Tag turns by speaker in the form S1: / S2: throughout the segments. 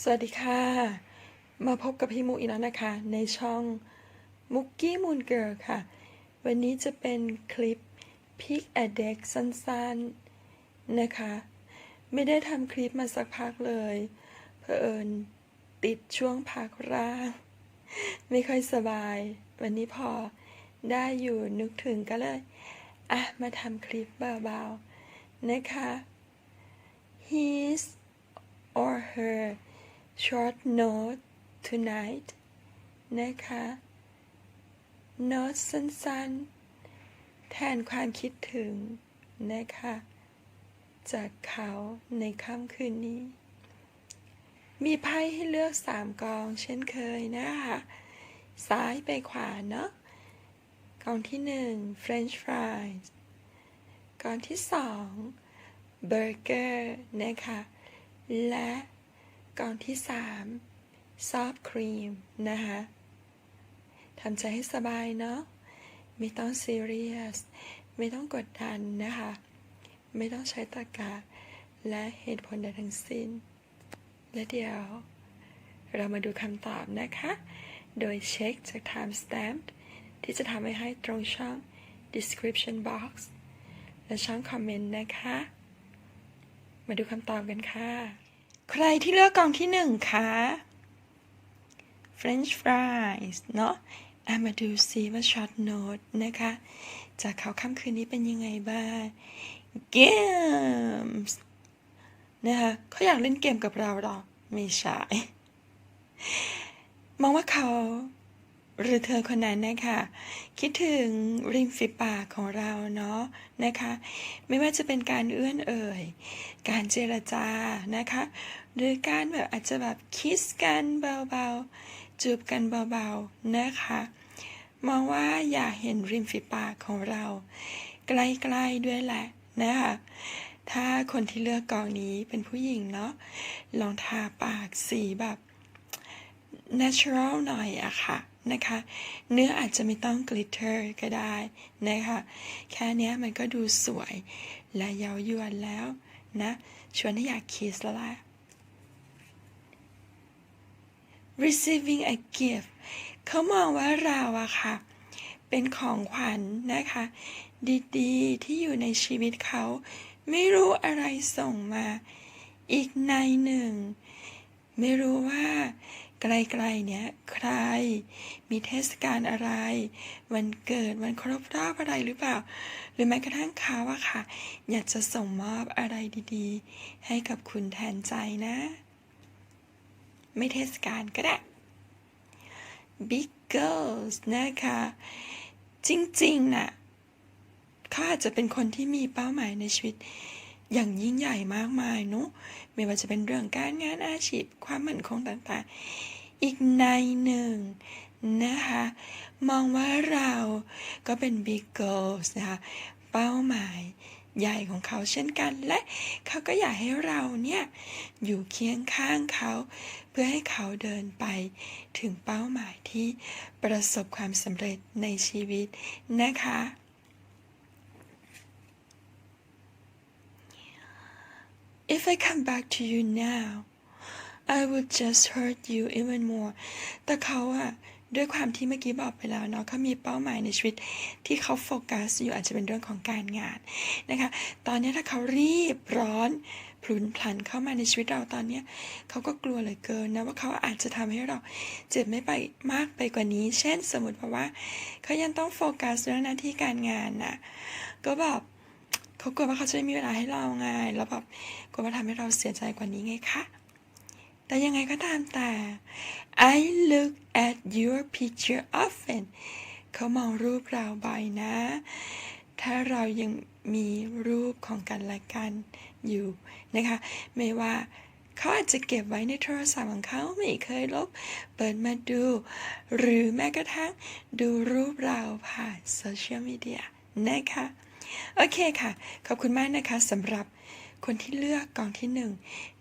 S1: สวัสดีค่ะ มาพบกับพี่มุกอีกแล้วนะคะ ในช่องมุกกี้มูนเกิร์ค่ะ วันนี้จะเป็นคลิป Pick a Deck สั้นๆนะคะ ไม่ได้ทำคลิปมาสักพักเลยเผอิญติดช่วงพักร่าง ไม่ค่อยสบาย วันนี้พอได้อยู่นึกถึงก็เลย อะ มาทำคลิปเบาๆนะคะ his or her short note tonight นะคะโน้ตสั้นๆ แทนความคิดถึงนะคะ จากเขาในค่ำคืนนี้ มีไพ่ให้เลือกสามกองเช่นเคยนะคะ ซ้ายไปขวาเนาะกองที่หนึ่ง French fries กองที่สอง เบอร์เกอร์นะคะ และ กองที่สามซอฟครีมนะคะทำใจให้สบายเนาะไม่ต้องซีเรียสไม่ต้องกดดันนะคะ ไม่ต้องใช้ตรรกะและเหตุผลใดทั้งสิ้น และเดี๋ยว เรามาดูคำตอบนะคะ โดยเช็คจาก time stamp ที่จะทำให้ให้ตรงช่อง description box และช่องคอมเมนต์นะคะ มาดูคำตอบกันค่ะ ใครที่เลือกกองที่หนึ่งคะ French fries เนาะอามาดูซิว่า short note นะคะ จากเขาค่ำคืนนี้เป็นยังไงบ้าง games นะคะเขาอยากเล่นเกมกับเราหรอ ไม่ใช่ มองว่าเขา หรือเธอคนนั้นนะคะคิดถึงริมฝีปากของเราเนาะนะคะ ไม่ว่าจะเป็นการเอื้อนเอ่ย การเจรจานะคะ หรือการแบบอาจจะแบบคิสกันเบาๆ จูบกันเบาๆนะคะมองว่าอยากเห็นริมฝีปากของเรา ใกล้ๆด้วยแหละนะคะถ้าคนที่เลือกกองนี้เป็นผู้หญิงเนาะลองทาปากสีแบบ natural หน่อยอะค่ะ นะคะ เนื้ออาจจะไม่ต้อง glitter ก็ได้นะคะ แค่นี้มันก็ดูสวยและเย้ายวนแล้วนะ ชวนให้อยากคิสแล้วล่ะ receiving a gift เขามองว่าเราอะค่ะ เป็นของขวัญนะคะ ดีๆ ที่อยู่ในชีวิตเขา ไม่รู้อะไรส่งมา อีกในหนึ่ง ไม่รู้ว่า ไกลๆเนี้ยใคร มีเทศกาลอะไร วันเกิดวันครบรอบอะไรหรือเปล่า หรือแม้กระทั่งเขาอะค่ะ อยากจะส่งมอบอะไรดีๆ ให้กับคุณแทนใจนะ ไม่เทศกาลก็ได้ Big Girls นะคะ จริงๆน่ะเขาอาจจะเป็นคนที่มีเป้าหมายในชีวิต อย่างยิ่งใหญ่มากมายเนาะไม่ว่าจะเป็นเรื่องการงานอาชีพความมั่นคงต่างๆ อีกในหนึ่งนะคะ มองว่าเราก็เป็น Big Girls นะคะเป้าหมายใหญ่ของเขาเช่นกันและเขาก็อยากให้เราเนี่ยอยู่เคียงข้างเขา เพื่อให้เขาเดินไปถึงเป้าหมายที่ประสบความสำเร็จในชีวิตนะคะ If I come back to you now I will just hurt you even more แต่เขาอะด้วยความที่เมื่อกี้บอกไปแล้วเนาะเขามีเป้าหมายในชีวิตที่เขาโฟกัสอยู่อาจจะเป็นเรื่องของการงานนะคะ ตอนนี้ถ้าเขารีบร้อนพลุนพลันเข้ามาในชีวิตเราตอนนี้เขาก็กลัวเหลือเกินนะว่าเขาอาจจะทำให้เราเจ็บไม่ไปมากไปกว่านี้ เช่นสมมติว่าเขายังต้องโฟกัสเรื่องหน้าที่การงานน่ะก็แบบ เขากลัวว่าเขาจะไม่มีเวลาให้เราไงแล้วแบบกลัวว่าทำให้เราเสียใจกว่านี้ไงคะแต่ยังไงก็ตามแต่ I look at your picture often เขามองรูปเราบ่อยนะ ถ้าเรายังมีรูปของกันและกันอยู่นะคะ ไม่ว่าเขาอาจจะเก็บไว้ในโทรศัพท์ของเขาไม่เคยลบ เปิดมาดู หรือแม้กระทั่งดูรูปเราผ่านโซเชียลมีเดียนะคะ โอเคค่ะ ขอบคุณมากนะคะสำหรับคนที่เลือกกองที่หนึ่ง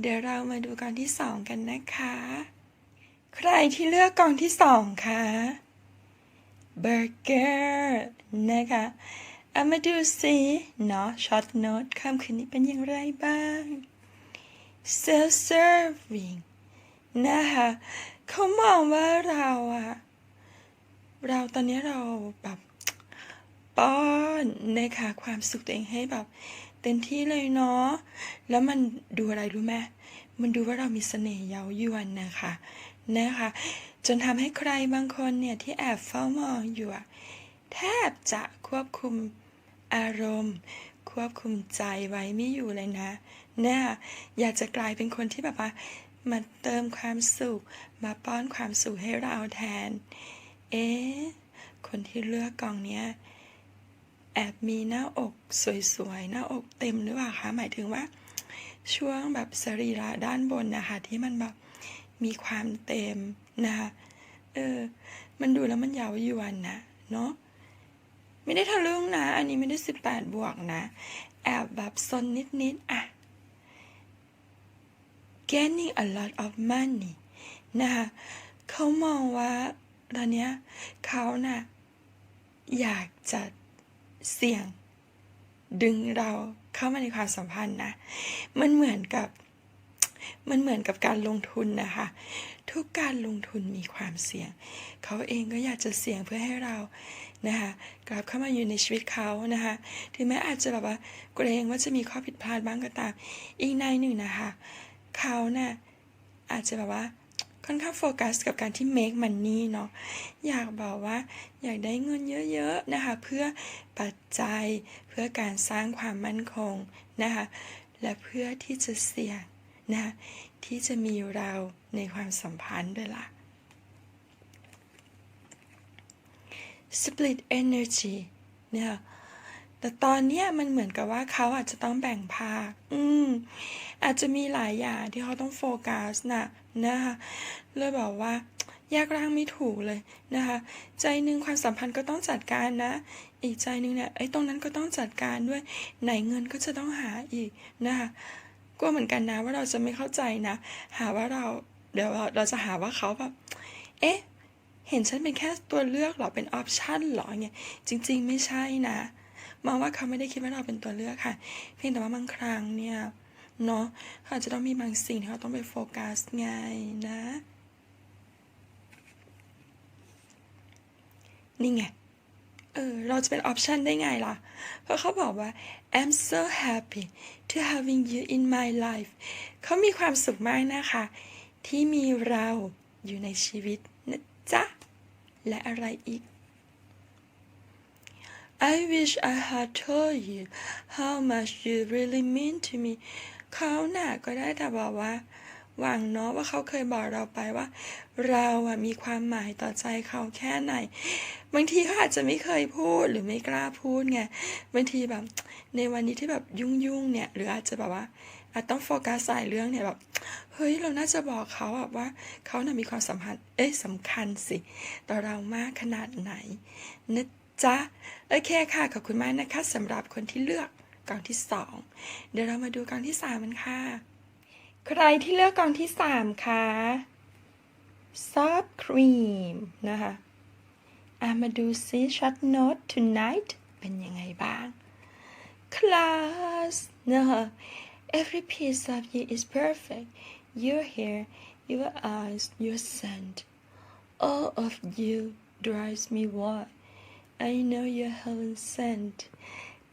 S1: เดี๋ยวเรามาดูกองที่สองกันนะคะ ใครที่เลือกกองที่สองคะเบอร์เกอร์นะคะเอามาดูสิเนาะช็อตโน้ตคำคืนนี้เป็นอย่างไรบ้าง self serving นะคะเขามองว่าเราอะเราตอนนี้เราแบบ ป้อนนะคะความสุขตัวเองให้แบบเต็มที่เลยเนาะแล้วมันดูอะไรรู้ไหมมันดูว่าเรามีเสน่ห์เย้ายวนนะคะนะคะ จนทำให้ใครบางคนเนี่ยที่แอบเฝ้ามองอยู่แทบจะควบคุมอารมณ์ ควบคุมใจไว้ไม่อยู่เลยนะเนี่ยอยากจะกลายเป็นคนที่แบบว่ามาเติมความสุข มาป้อนความสุขให้เราแทน เอ๊คนที่เลือกกองเนี้ย แอบมีหน้าอกสวยๆ หน้าอกเต็มหรือเปล่าคะหมายถึงว่า ช่วงแบบสรีระด้านบนนะคะที่มันแบบมีความเต็มนะคะเออ มันดูแล้วมันยาวยวนนะเนาะไม่ได้ทะลึ่งนะ อันนี้ไม่ได้สิบแปดบวกนะ แอบแบบซนนิดๆอะ gaining a lot of money นะคะเขามองว่าตอนเนี้ยเขาน่ะอยากจะ เสี่ยง ดึงเราเข้ามาในความสัมพันธ์นะ มันเหมือนกับ มันเหมือนกับการลงทุนนะคะ ทุกการลงทุนมีความเสี่ยง เขาเองก็อยากจะเสี่ยงเพื่อให้เรานะคะกลับเข้ามาอยู่ในชีวิตเขานะคะ ถึงแม้อาจจะแบบว่าเกรงว่าจะมีข้อผิดพลาดบ้างก็ตาม อีกในหนึ่งนะคะ เขาน่ะอาจจะแบบว่า ค่อนข้างโฟกัสกับการที่ make money เนาะอยากบอกว่าอยากได้เงินเยอะๆนะคะ เพื่อปัจจัยเพื่อการสร้างความมั่นคงนะคะและเพื่อที่จะเสี่ยงนะะที่จะมีเราในความสัมพันธ์ด้วยล่ะ split energy เนี่ย แต่ตอนเนี้ยมันเหมือนกับว่าเขาอาจจะต้องแบ่งภาค อืม อาจจะมีหลายอย่างที่เขาต้องโฟกัสนะนะคะเลยบอกว่าแยกร่างไม่ถูกเลยนะคะ ใจหนึ่งความสัมพันธ์ก็ต้องจัดการนะ อีกใจหนึ่งเนี่ยไอ้ตรงนั้นก็ต้องจัดการด้วย ไหนเงินก็จะต้องหาอีกนะคะกลัวเหมือนกันนะว่าเราจะไม่เข้าใจนะ หาว่าเราเดี๋ยวเราจะหาว่าเขาแบบเอ๊ะ เห็นฉันเป็นแค่ตัวเลือกหรอเป็นออปชันหรอเนี่ยจริง ๆ ไม่ใช่นะ มองว่าเขาไม่ได้คิดว่าเราเป็นตัวเลือกค่ะ เพียงแต่ว่าบางครั้งเนี่ยเนาะเขาอาจจะต้องมีบางสิ่งที่เขาต้องไปโฟกัสไงนะ นี่ไงเออเราจะเป็นออปชันได้ไงล่ะ เพราะเขาบอกว่า I'm so happy to having you in my life เขามีความสุขมากนะคะ ที่มีเราอยู่ในชีวิตนะจ๊ะ และอะไรอีก I wish I had told you how much you really mean to me เขาหน่ะก็ได้แต่บอกว่า หวังเนาะว่าเขาเคยบอกเราไปว่า เราอะมีความหมายต่อใจเขาแค่ไหน บางทีเขาอาจจะไม่เคยพูดหรือไม่กล้าพูดไง บางทีแบบ ในวันนี้ที่แบบยุ่งๆเนี่ย หรืออาจจะแบบว่าอาจต้องโฟกัสสายเรื่องเนี่ยแบบ เฮ้ย เราน่าจะบอกเขาอะว่าเขาน่ะมีความสัมพันธ์ เอ้ยสำคัญสิ ต่อเรามากขนาดไหนนะ จ๊ะ โอเคค่ะ ขอบคุณมากนะคะสำหรับคนที่เลือกกองที่สองเดี๋ยวเรามาดูกองที่สามกันค่ะ ใครที่เลือกกองที่สามคะซอฟครีมนะคะอะมาดูซิช็อตโน้ต tonight เป็นยังไงบ้าง class นะคะ every piece of you is perfect your hair your eyes your scent all of you drives me wild I know you heaven sent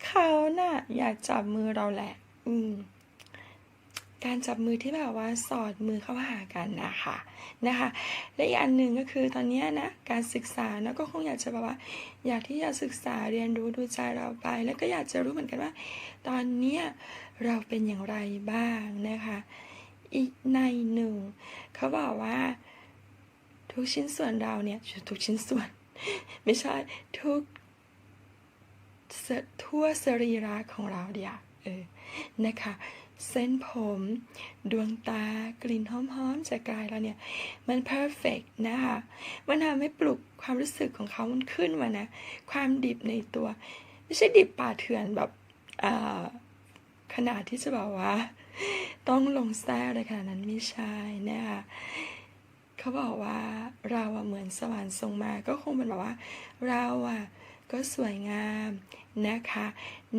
S1: เขาน่ะอยากจับมือเราแหละ อืม การจับมือที่แบบว่าสอดมือเข้าหากันนะคะนะคะ และอีกอันหนึ่งก็คือตอนนี้นะ การศึกษานะก็คงอยากจะแบบว่า อยากที่จะศึกษาเรียนรู้ดูใจเราไป แล้วก็อยากจะรู้เหมือนกันว่า ตอนนี้เราเป็นอย่างไรบ้างนะคะ อีกในหนึ่งเขาบอกว่า ทุกชิ้นส่วนเราเนี่ยทุกชิ้นส่วน ไม่ใช่ทุกทั่วสรีระของเราเดียวเออนะคะ เส้นผม ดวงตากลิ่นหอมๆจากกายเราเนี่ย มันเพอร์เฟกนะคะมันทำให้ปลุกความรู้สึกของเขามันขึ้นมานะ ความดิบในตัว ไม่ใช่ดิบป่าเถื่อนแบบขนาดที่จะบอกว่า ต้องลงแซ่อะไรขนาดนั้นไม่ใช่นะคะ เขาบอกว่าเราอะเหมือนสวรรค์ทรงมา ก็คงเป็นแบบว่า เราอะก็สวยงามนะคะ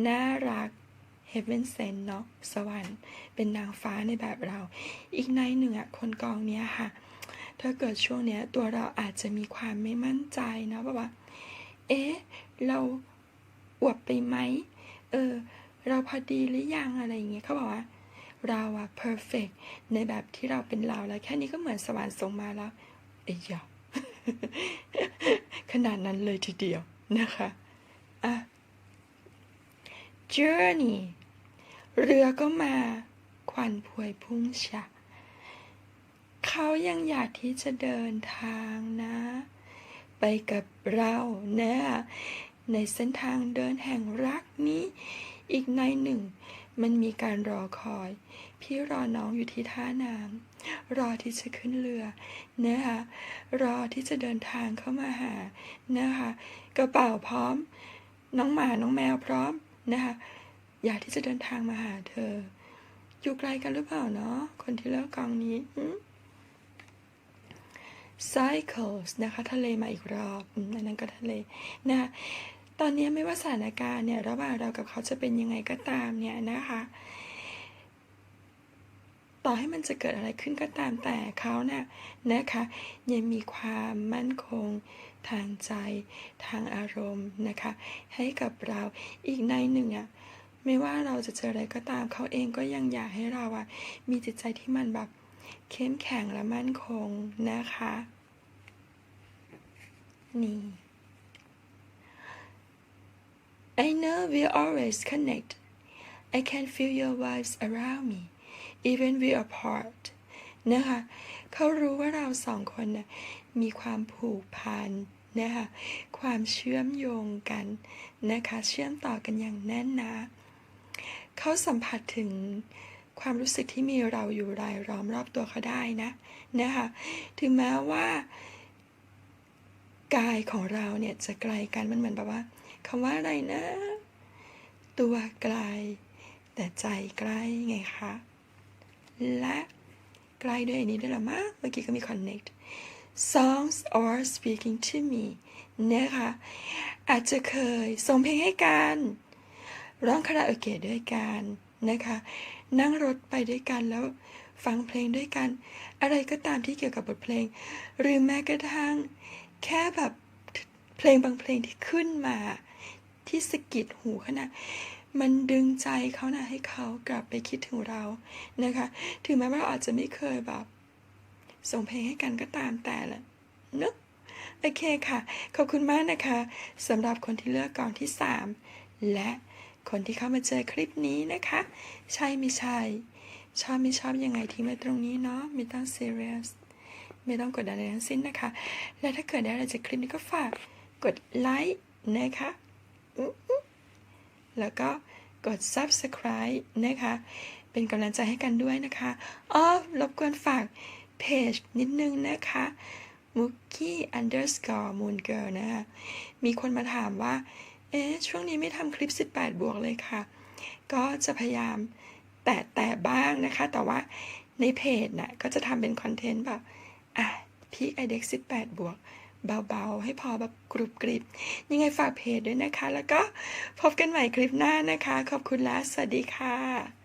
S1: น่ารัก heaven sent เนาะสวรรค์ เป็นนางฟ้าในแบบเรา อีกในหนึ่งอะคนกองเนี้ยค่ะ ถ้าเกิดช่วงเนี้ยตัวเราอาจจะมีความไม่มั่นใจเนาะแบบว่า เอ๊ะ เราอวบไปไหมเออ เราพอดีหรือยังอะไรอย่างเงี้ยเขาบอกว่า เราอะ perfect ในแบบที่เราเป็นเราแล้ว แค่นี้ก็เหมือนสวรรค์ส่งมาแล้วเอ้ยยขนาดนั้นเลยทีเดียวนะคะอะ journey เรือก็มาควันพวยพุ่งชะเขายังอยากที่จะเดินทางนะ ไปกับเรานะในเส้นทางเดินแห่งรักนี้ อีกในหนึ่ง มันมีการรอคอย พี่รอน้องอยู่ที่ท่าน้ำรอที่จะขึ้นเรือนะคะรอที่จะเดินทางเข้ามาหานะคะกระเป๋าพร้อม น้องหมาน้องแมวพร้อมนะคะอยากที่จะเดินทางมาหาเธอ อยู่ไกลกันหรือเปล่าเนาะคนที่เลือกกองนี้ cycles นะคะ ทะเลมาอีกรอบอันนั้นก็ทะเลนะคะ ตอนนี้ไม่ว่าสถานการณ์เนี่ยระหว่างเรากับเขาจะเป็นยังไงก็ตามเนี่ยนะคะ ต่อให้มันจะเกิดอะไรขึ้นก็ตามแต่เขาเนี่ยนะคะยังมีความมั่นคงทางใจ ทางอารมณ์นะคะ ให้กับเราอีกในหนึ่งอะ่ะไม่ว่าเราจะเจออะไรก็ตามเขาเองก็ยังอยากให้เราอะมีจิตใจที่มันแบบเข้มแข็งและมั่นคงนะคะ นี่ I know we always connect I can feel your vibes around me even we apart นะคะเขารู้ว่าเราสองคนนะมีความผูกพันนะคะความเชื่อมโยงกันนะคะเชื่อมต่อกันอย่างแน่นหนาเขาสัมผัสถึงความรู้สึกที่มีเราอยู่รายล้อมรอบตัวเขาได้นะนะคะถึงแม้ว่ากายของเราเนี่ยจะไกลกันมันเหมือนแบบว่าา คำว่าอะไรนะ ตัวไกล แต่ใจใกล้ไงคะ และใกล้ด้วยอันนี้ด้วยหรอมะเมื่อกี้ก็มี connect songs are speaking to me นะคะ อาจจะเคยส่งเพลงให้กัน ร้องคาราโอเกะด้วยกันนะคะ นั่งรถไปด้วยกันแล้วฟังเพลงด้วยกัน อะไรก็ตามที่เกี่ยวกับบทเพลง หรือแม้กระทั่งแค่แบบเพลงบางเพลงที่ขึ้นมา ที่สะกิดหูเขานะมันดึงใจเขานะให้เขากลับไปคิดถึงเรานะคะ ถึงแม้ว่าเราอาจจะไม่เคยแบบ ส่งเพลงให้กันก็ตามแต่แหละเนอะโอเคค่ะ ขอบคุณมากนะคะสำหรับคนที่เลือกกองที่ 3 และคนที่เข้ามาเจอคลิปนี้นะคะ ใช่ไม่ใช่ ชอบไม่ชอบยังไงทิ้งไว้ตรงนี้เนาะไม่ต้อง serious ไม่ต้องกดดันอะไรทั้งสิ้นนะคะ และถ้าเกิดได้อะไรจากคลิปนี้ก็ฝากกดไลค์นะคะ แล้วก็กด subscribe นะคะ เป็นกำลังใจให้กันด้วยนะคะอ้อรบกวนฝากเพจนิดนึงนะคะ m o o k i e underscore moon girl นะคะมีคนมาถามว่า เอ๊ะ ช่วงนี้ไม่ทำคลิป 18 บวกเลยค่ะ ก็จะพยายามแตะแต่บ้างนะคะ แต่ว่าในเพจน่ะก็จะทำเป็นคอนเทนต์แบบ อะ พี่ไอเด็ก18 บวก เบาๆ ให้พอแบบกรุบกริบ ยังไงฝากเพจด้วยนะคะ แล้วก็พบกันใหม่คลิปหน้านะคะ ขอบคุณและสวัสดีค่ะ